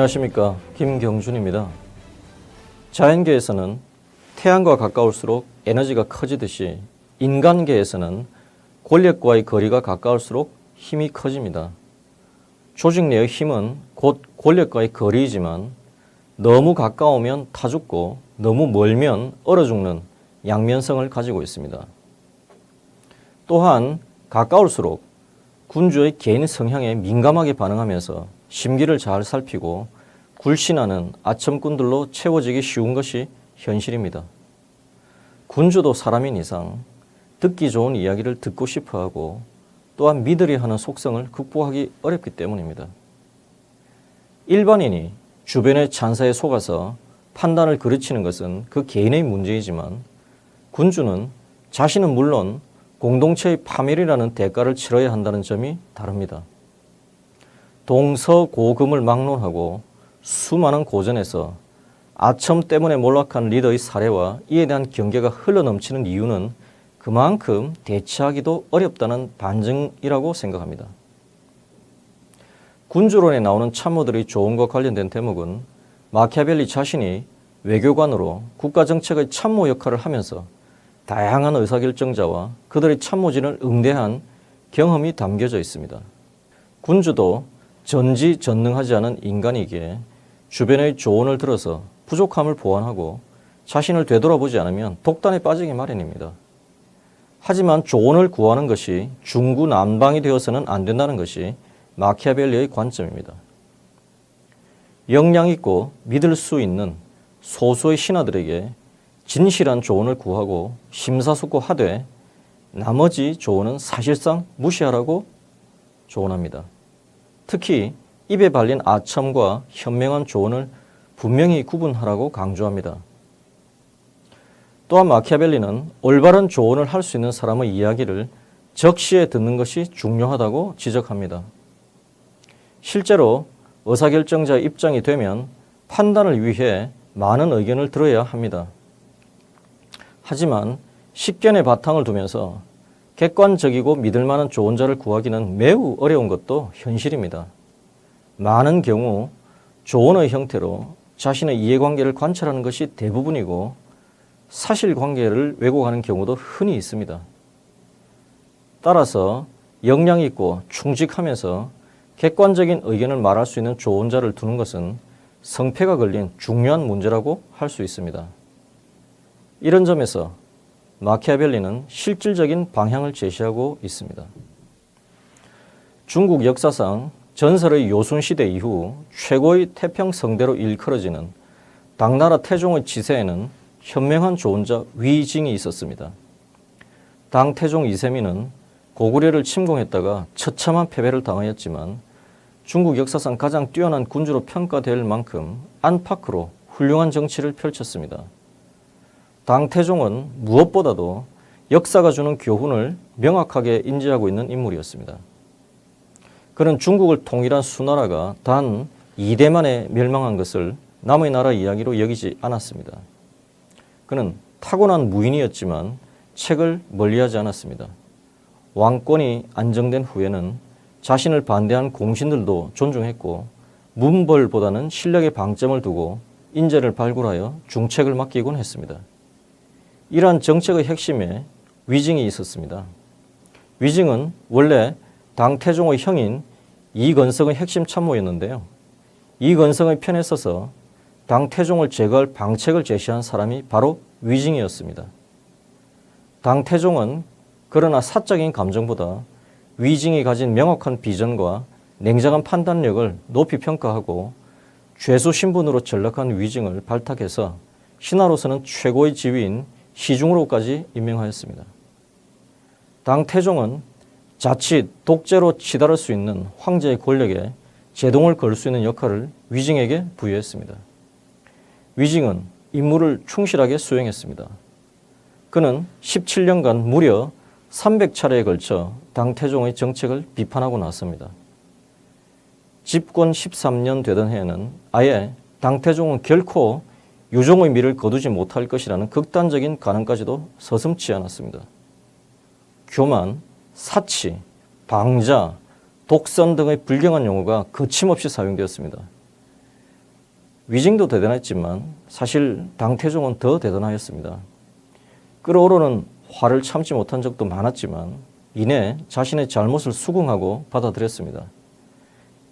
안녕하십니까 김경준입니다. 자연계에서는 태양과 가까울수록 에너지가 커지듯이 인간계에서는 권력과의 거리가 가까울수록 힘이 커집니다. 조직 내의 힘은 곧 권력과의 거리이지만 너무 가까우면 타 죽고 너무 멀면 얼어 죽는 양면성을 가지고 있습니다. 또한 가까울수록 군주의 개인 성향에 민감하게 반응하면서 심기를 잘 살피고 굴신하는 아첨꾼들로 채워지기 쉬운 것이 현실입니다. 군주도 사람인 이상 듣기 좋은 이야기를 듣고 싶어 하고 또한 믿으려 하는 속성을 극복하기 어렵기 때문입니다. 일반인이 주변의 찬사에 속아서 판단을 그르치는 것은 그 개인의 문제이지만 군주는 자신은 물론 공동체의 파멸이라는 대가를 치러야 한다는 점이 다릅니다. 동서고금을 막론하고 수많은 고전에서 아첨 때문에 몰락한 리더의 사례와 이에 대한 경계가 흘러넘치는 이유는 그만큼 대처하기도 어렵다는 반증이라고 생각합니다. 군주론에 나오는 참모들의 조언과 관련된 대목은 마키아벨리 자신이 외교관으로 국가정책의 참모 역할을 하면서 다양한 의사결정자와 그들의 참모진을 응대한 경험이 담겨져 있습니다. 군주도 전지전능하지 않은 인간이기에 주변의 조언을 들어서 부족함을 보완하고 자신을 되돌아보지 않으면 독단에 빠지기 마련입니다. 하지만 조언을 구하는 것이 중구난방이 되어서는 안 된다는 것이 마키아벨리의 관점입니다. 역량 있고 믿을 수 있는 소수의 신하들에게 진실한 조언을 구하고 심사숙고하되 나머지 조언은 사실상 무시하라고 조언합니다. 특히 입에 발린 아첨과 현명한 조언을 분명히 구분하라고 강조합니다. 또한 마키아벨리는 올바른 조언을 할 수 있는 사람의 이야기를 적시에 듣는 것이 중요하다고 지적합니다. 실제로 의사결정자 입장이 되면 판단을 위해 많은 의견을 들어야 합니다. 하지만 식견의 바탕을 두면서 객관적이고 믿을 만한 조언자를 구하기는 매우 어려운 것도 현실입니다. 많은 경우 조언의 형태로 자신의 이해관계를 관찰하는 것이 대부분이고 사실관계를 왜곡하는 경우도 흔히 있습니다. 따라서 역량 있고 충직하면서 객관적인 의견을 말할 수 있는 조언자를 두는 것은 성패가 걸린 중요한 문제라고 할 수 있습니다. 이런 점에서 마키아벨리는 실질적인 방향을 제시하고 있습니다. 중국 역사상 전설의 요순 시대 이후 최고의 태평 성대로 일컬어지는 당나라 태종의 지세에는 현명한 조언자 위징이 있었습니다. 당 태종 이세민은 고구려를 침공했다가 처참한 패배를 당하였지만 중국 역사상 가장 뛰어난 군주로 평가될 만큼 안팎으로 훌륭한 정치를 펼쳤습니다. 당태종은 무엇보다도 역사가 주는 교훈을 명확하게 인지하고 있는 인물이었습니다. 그는 중국을 통일한 수나라가 단 2대 만에 멸망한 것을 남의 나라 이야기로 여기지 않았습니다. 그는 타고난 무인이었지만 책을 멀리하지 않았습니다. 왕권이 안정된 후에는 자신을 반대한 공신들도 존중했고 문벌보다는 실력에 방점을 두고 인재를 발굴하여 중책을 맡기곤 했습니다. 이러한 정책의 핵심에 위징이 있었습니다. 위징은 원래 당태종의 형인 이건성의 핵심 참모였는데요. 이건성의 편에 서서 당태종을 제거할 방책을 제시한 사람이 바로 위징이었습니다. 당태종은 그러나 사적인 감정보다 위징이 가진 명확한 비전과 냉정한 판단력을 높이 평가하고 죄수 신분으로 전락한 위징을 발탁해서 신하로서는 최고의 지위인 시중으로까지 임명하였습니다. 당 태종은 자칫 독재로 치달을 수 있는 황제의 권력에 제동을 걸 수 있는 역할을 위징에게 부여했습니다. 위징은 임무를 충실하게 수행했습니다. 그는 17년간 무려 300차례에 걸쳐 당 태종의 정책을 비판하고 나섭니다. 집권 13년 되던 해에는 아예 당 태종은 결코 유종의 미를 거두지 못할 것이라는 극단적인 가능까지도 서슴치 않았습니다. 교만, 사치, 방자, 독선 등의 불경한 용어가 거침없이 사용되었습니다. 위징도 대단했지만 사실 당태종은 더 대단하였습니다. 끓어오르는 화를 참지 못한 적도 많았지만 이내 자신의 잘못을 수긍하고 받아들였습니다.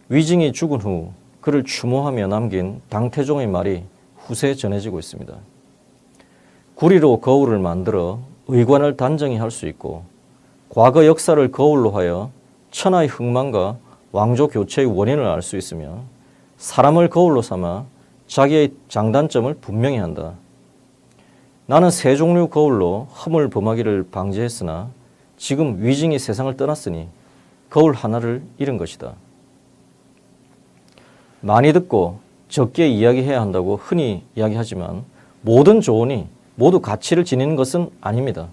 위징이 죽은 후 그를 추모하며 남긴 당태종의 말이 후세에 전해지고 있습니다. 구리로 거울을 만들어 의관을 단정히 할 수 있고 과거 역사를 거울로 하여 천하의 흥망과 왕조 교체의 원인을 알 수 있으며 사람을 거울로 삼아 자기의 장단점을 분명히 한다. 나는 세 종류 거울로 흠을 범하기를 방지했으나 지금 위징이 세상을 떠났으니 거울 하나를 잃은 것이다. 많이 듣고 적게 이야기해야 한다고 흔히 이야기하지만 모든 조언이 모두 가치를 지니는 것은 아닙니다.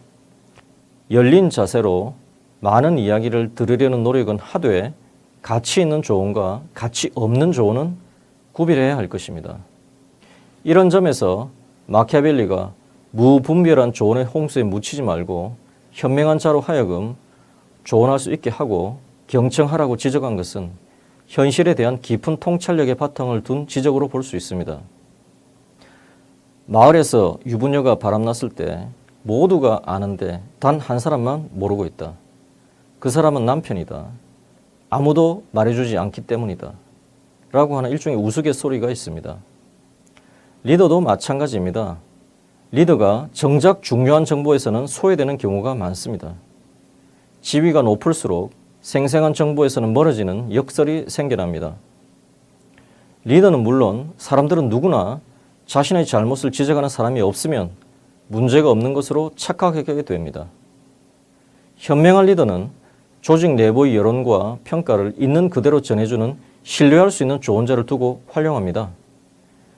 열린 자세로 많은 이야기를 들으려는 노력은 하되 가치 있는 조언과 가치 없는 조언은 구별해야 할 것입니다. 이런 점에서 마키아벨리가 무분별한 조언의 홍수에 묻히지 말고 현명한 자로 하여금 조언할 수 있게 하고 경청하라고 지적한 것은 현실에 대한 깊은 통찰력의 바탕을 둔 지적으로 볼 수 있습니다. 마을에서 유부녀가 바람났을 때 모두가 아는데 단 한 사람만 모르고 있다. 그 사람은 남편이다. 아무도 말해주지 않기 때문이다. 라고 하는 일종의 우스갯소리가 있습니다. 리더도 마찬가지입니다. 리더가 정작 중요한 정보에서는 소외되는 경우가 많습니다. 지위가 높을수록 생생한 정보에서는 멀어지는 역설이 생겨납니다. 리더는 물론 사람들은 누구나 자신의 잘못을 지적하는 사람이 없으면 문제가 없는 것으로 착각하게 됩니다. 현명한 리더는 조직 내부의 여론과 평가를 있는 그대로 전해주는 신뢰할 수 있는 조언자를 두고 활용합니다.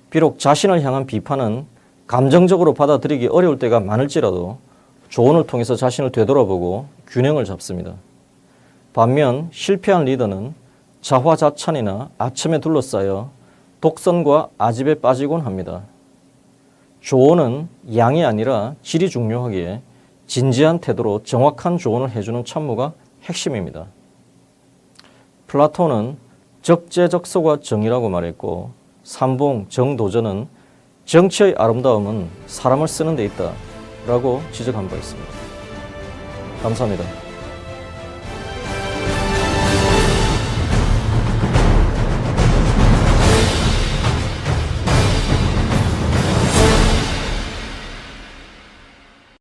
비록 자신을 향한 비판은 감정적으로 받아들이기 어려울 때가 많을지라도 조언을 통해서 자신을 되돌아보고 균형을 잡습니다. 반면 실패한 리더는 자화자찬이나 아첨에 둘러싸여 독선과 아집에 빠지곤 합니다. 조언은 양이 아니라 질이 중요하기에 진지한 태도로 정확한 조언을 해주는 참모가 핵심입니다. 플라톤은 적재적소가 정의라고 말했고 삼봉 정도전은 정치의 아름다움은 사람을 쓰는 데 있다 라고 지적한 바 있습니다. 감사합니다.